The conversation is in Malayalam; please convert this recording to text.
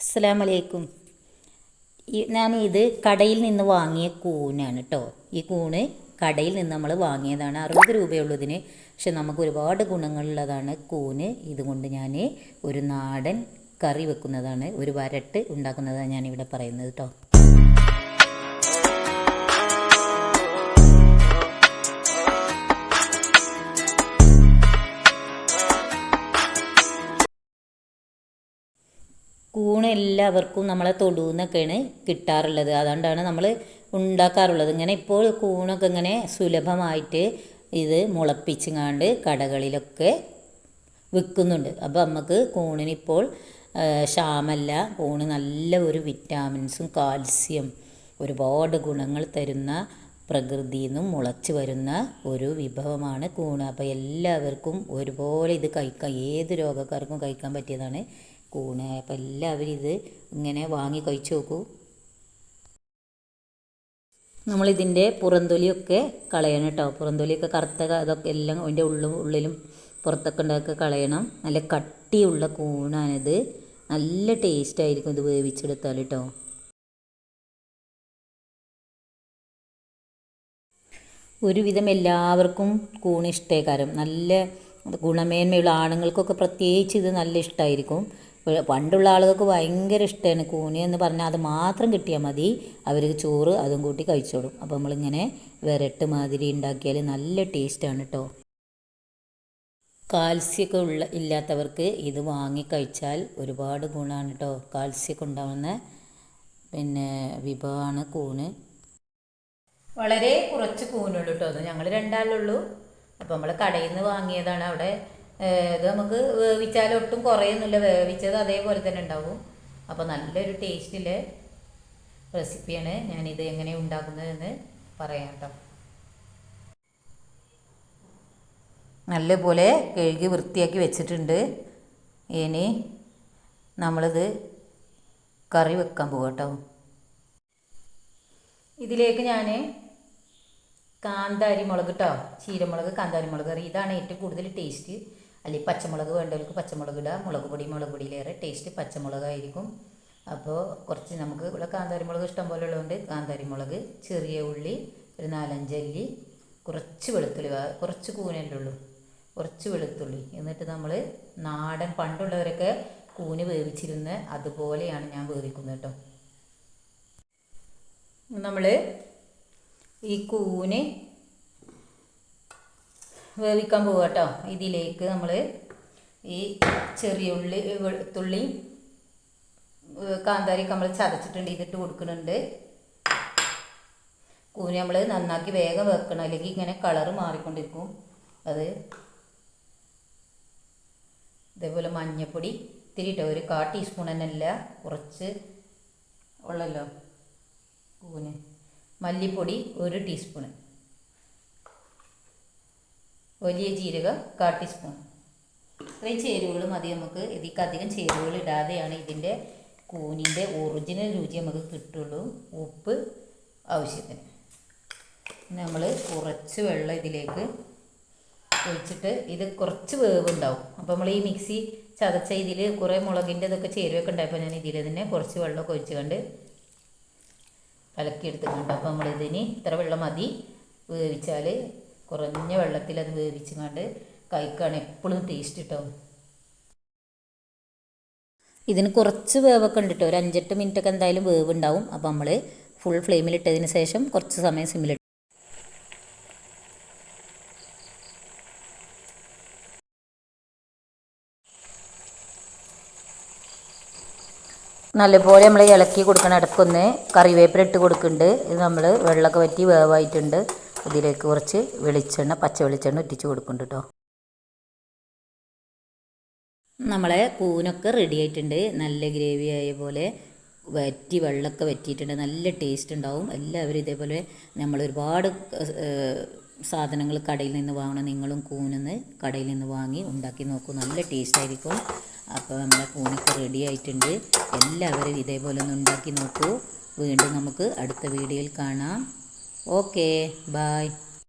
അസ്സലാമു അലൈക്കും ഞാൻ ഇത് കടയിൽ നിന്ന് വാങ്ങിയ കൂനാണ് കേട്ടോ ഈ കൂണ് കടയിൽ നിന്ന് നമ്മൾ വാങ്ങിയതാണ്. അറുപത് രൂപയുള്ളൂ ഇതിന്. പക്ഷെ നമുക്ക് ഒരുപാട് ഗുണങ്ങളുള്ളതാണ് കൂന്. ഇതുകൊണ്ട് ഞാൻ ഒരു നാടൻ കറി വെക്കുന്നതാണ്. ഒരു വരട്ട് ഉണ്ടാക്കുന്നതാണ് ഞാനിവിടെ പറയുന്നത് കേട്ടോ കൂണ് എല്ലാവർക്കും നമ്മളെ തൊടുന്നൊക്കെയാണ് കിട്ടാറുള്ളത്. അതുകൊണ്ടാണ് നമ്മൾ ഉണ്ടാക്കാറുള്ളത്. ഇങ്ങനെ ഇപ്പോൾ കൂണൊക്കെ ഇങ്ങനെ സുലഭമായിട്ട് ഇത് മുളപ്പിച്ചുങ്ങാണ്ട് കടകളിലൊക്കെ വിൽക്കുന്നുണ്ട്. അപ്പോൾ നമുക്ക് കൂണിനിപ്പോൾ ക്ഷാമല്ല. കൂണ് നല്ല ഒരു വിറ്റാമിൻസും കാൽസ്യം ഒരുപാട് ഗുണങ്ങൾ തരുന്ന പ്രകൃതിയിൽ നിന്നും മുളച്ച് വരുന്ന ഒരു വിഭവമാണ് കൂണ്. അപ്പോൾ എല്ലാവർക്കും ഒരുപോലെ ഇത് കഴിക്കാം. ഏത് രോഗക്കാർക്കും കഴിക്കാൻ പറ്റിയതാണ് കൂണ്. അപ്പോൾ എല്ലാവരും ഇത് ഇങ്ങനെ വാങ്ങി കഴിച്ചു നോക്കൂ. നമ്മളിതിന്റെ പുറന്തൊലിയൊക്കെ കളയണം കേട്ടോ. പുറന്തൊലിയൊക്കെ കറുത്ത അതൊക്കെ എല്ലാം അതിന്റെ ഉള്ളും ഉള്ളിലും പുറത്തൊക്കെ ഉണ്ടാക്കി കളയണം. നല്ല കട്ടിയുള്ള കൂണാണിത്. നല്ല ടേസ്റ്റ് ആയിരിക്കും ഇത് വേവിച്ചെടുത്താൽ കേട്ടോ. ഒരുവിധം എല്ലാവർക്കും കൂണ് ഇഷ്ടേക്കാരം. നല്ല ഗുണമേന്മയുള്ള ആണുങ്ങൾക്കൊക്കെ പ്രത്യേകിച്ച് ഇത് നല്ല ഇഷ്ടമായിരിക്കും പണ്ടുള്ള ആളുകൾക്ക് ഭയങ്കര ഇഷ്ടമാണ് കൂനി എന്ന് പറഞ്ഞാൽ അത് മാത്രം കിട്ടിയാൽ മതി. അവർക്ക് ചോറ് അതും കൂട്ടി കഴിച്ചോളും. അപ്പോൾ നമ്മളിങ്ങനെ വിരട്ട് മാതിരി ഉണ്ടാക്കിയാൽ നല്ല ടേസ്റ്റാണ് കേട്ടോ കാൽസ്യമൊക്കെ ഉള്ള ഇല്ലാത്തവർക്ക് ഇത് വാങ്ങി കഴിച്ചാൽ ഒരുപാട് ഗുണമാണ് കേട്ടോ കാൽസ്യമൊക്കെ ഉണ്ടാവുന്ന പിന്നെ വിഭവമാണ് കൂണ്. വളരെ കുറച്ച് കൂനുള്ളൂ കേട്ടോ അത് ഞങ്ങൾ രണ്ടാളുള്ളൂ അപ്പോൾ നമ്മൾ കടയിൽ നിന്ന് വാങ്ങിയതാണ്. അവിടെ ഇത് നമുക്ക് വേവിച്ചാൽ ഒട്ടും കുറയൊന്നുമില്ല. വേവിച്ചത് അതേപോലെ തന്നെ ഉണ്ടാവും. അപ്പോൾ നല്ലൊരു ടേസ്റ്റിലെ റെസിപ്പിയാണ് ഞാനിത് എങ്ങനെ ഉണ്ടാക്കുന്നതെന്ന് പറയാം കേട്ടോ നല്ലപോലെ കഴുകി വൃത്തിയാക്കി വെച്ചിട്ടുണ്ട്. ഇനി നമ്മളിത് കറി വെക്കാൻ പോകാം കേട്ടോ ഇതിലേക്ക് ഞാൻ കാന്താരി മുളക് കേട്ടോ ചീരമുളക് കാന്താരി മുളക് കറി. ഇതാണ് ഏറ്റവും കൂടുതൽ ടേസ്റ്റ് അല്ലെങ്കിൽ പച്ചമുളക് വേണ്ടവർക്ക് പച്ചമുളക് ഇടുക മുളക് പൊടി മുളക് പൊടിയിലേറെ ടേസ്റ്റ് പച്ചമുളകായിരിക്കും. അപ്പോൾ കുറച്ച് നമുക്ക് ഇവിടെ കാന്താരി മുളക് ഇഷ്ടം പോലെ ഉള്ളതുകൊണ്ട് കാന്താരി മുളക് ചെറിയ ഉള്ളി ഒരു നാലഞ്ചല്ലി കുറച്ച് വെളുത്തുള്ളി കുറച്ച് കൂനല്ലേ ഉള്ളൂ കുറച്ച് വെളുത്തുള്ളി. എന്നിട്ട് നമ്മൾ നാടൻ പണ്ടുള്ളവരൊക്കെ കൂന് വേവിച്ചിരുന്ന് അതുപോലെയാണ് ഞാൻ വേവിക്കുന്നത് കേട്ടോ. നമ്മൾ ഈ കൂന് വേവിക്കാൻ പോവുക കേട്ടോ. ഇതിലേക്ക് നമ്മൾ ഈ ചെറിയ ഉള്ളി വെളുത്തുള്ളി കാന്താരിക്ക് നമ്മൾ ചതച്ചിട്ടുണ്ട്. ഇതിട്ട് കൊടുക്കുന്നുണ്ട്. കൂനി നമ്മൾ നന്നാക്കി വേഗം വെക്കണം. അല്ലെങ്കിൽ ഇങ്ങനെ കളറ് മാറിക്കൊണ്ടിരിക്കും. അത് ഇതേപോലെ മഞ്ഞൾപ്പൊടി ഇത്തിരി ഇട്ടോ. ഒരു കാ ടീസ്പൂൺ തന്നെ അല്ല. കുറച്ച് ഉള്ളല്ലോ. കൂന് മല്ലിപ്പൊടി ഒരു ടീസ്പൂൺ വലിയ ജീരകം കാ ടീസ്പൂൺ. ഇത്രയും ചേരുവകൾ മതി നമുക്ക്. ഇതിക്ക് അധികം ചേരുവകൾ ഇടാതെയാണ് ഇതിന്റെ കൂനിന്റെ ഒറിജിനൽ രുചി നമുക്ക് കിട്ടുള്ളൂ. ഉപ്പ് ആവശ്യത്തിന്. നമ്മൾ കുറച്ച് വെള്ളം ഇതിലേക്ക് ഒഴിച്ചിട്ട് ഇത് കുറച്ച് വേവ് ഉണ്ടാവും അപ്പോൾ നമ്മൾ ഈ മിക്സി ചതച്ച ഇതിൽ കുറേ മുളകിന്റെ ഇതൊക്കെ ചേരുവൊക്കെ ഉണ്ടായപ്പോൾ ഞാൻ ഇതിൽ തന്നെ കുറച്ച് വെള്ളമൊക്കെ ഒഴിച്ച് കണ്ട് കലക്കിയെടുത്തിട്ടുണ്ട് അപ്പോൾ നമ്മളിതിന് ഇത്ര വെള്ളം മതി. വേവിച്ചാൽ കുറഞ്ഞ വെള്ളത്തിൽ അത് വേവിച്ചുകൊണ്ട് കഴിക്കുകയാണ് എപ്പോഴും ടേസ്റ്റ് കിട്ടും ഇതിന് കുറച്ച് വേവൊക്കെ ഉണ്ട് കേട്ടോ ഒരു അഞ്ചെട്ട് മിനിറ്റ് ഒക്കെ എന്തായാലും വേവ് ഉണ്ടാവും അപ്പോൾ നമ്മൾ ഫുൾ ഫ്ലെയിമിൽ ഇട്ടതിന് ശേഷം കുറച്ച് സമയം സിമ്മിൽ നല്ലപോലെ നമ്മൾ ഇളക്കി കൊടുക്കണം ഇടയ്ക്കൊന്ന് കറിവേപ്പില ഇട്ട് കൊടുക്കുന്നുണ്ട് ഇത് നമ്മൾ വെള്ളമൊക്കെ വറ്റി വേവായിട്ടുണ്ട്. ഇതിലേക്ക് കുറച്ച് വെളിച്ചെണ്ണ പച്ച വെളിച്ചെണ്ണ ഒറ്റിച്ച് കൊടുക്കുന്നുണ്ട് കേട്ടോ നമ്മളെ കൂനൊക്കെ റെഡി ആയിട്ടുണ്ട്. നല്ല ഗ്രേവി ആയ പോലെ വറ്റി വെള്ളമൊക്കെ വറ്റിയിട്ടുണ്ട്. നല്ല ടേസ്റ്റ് ഉണ്ടാവും. എല്ലാവരും ഇതേപോലെ നമ്മൾ ഒരുപാട് സാധനങ്ങൾ കടയിൽ നിന്ന് വാങ്ങണം നിങ്ങളും കൂനെന്ന് കടയിൽ നിന്ന് വാങ്ങി ഉണ്ടാക്കി നോക്കും. നല്ല ടേസ്റ്റ് ആയിരിക്കും. അപ്പോൾ നമ്മളെ കൂനൊക്കെ റെഡി ആയിട്ടുണ്ട്. എല്ലാവരും ഇതേപോലെ ഒന്ന് ഉണ്ടാക്കി നോക്കൂ. വീണ്ടും നമുക്ക് അടുത്ത വീഡിയോയിൽ കാണാം. Okay bye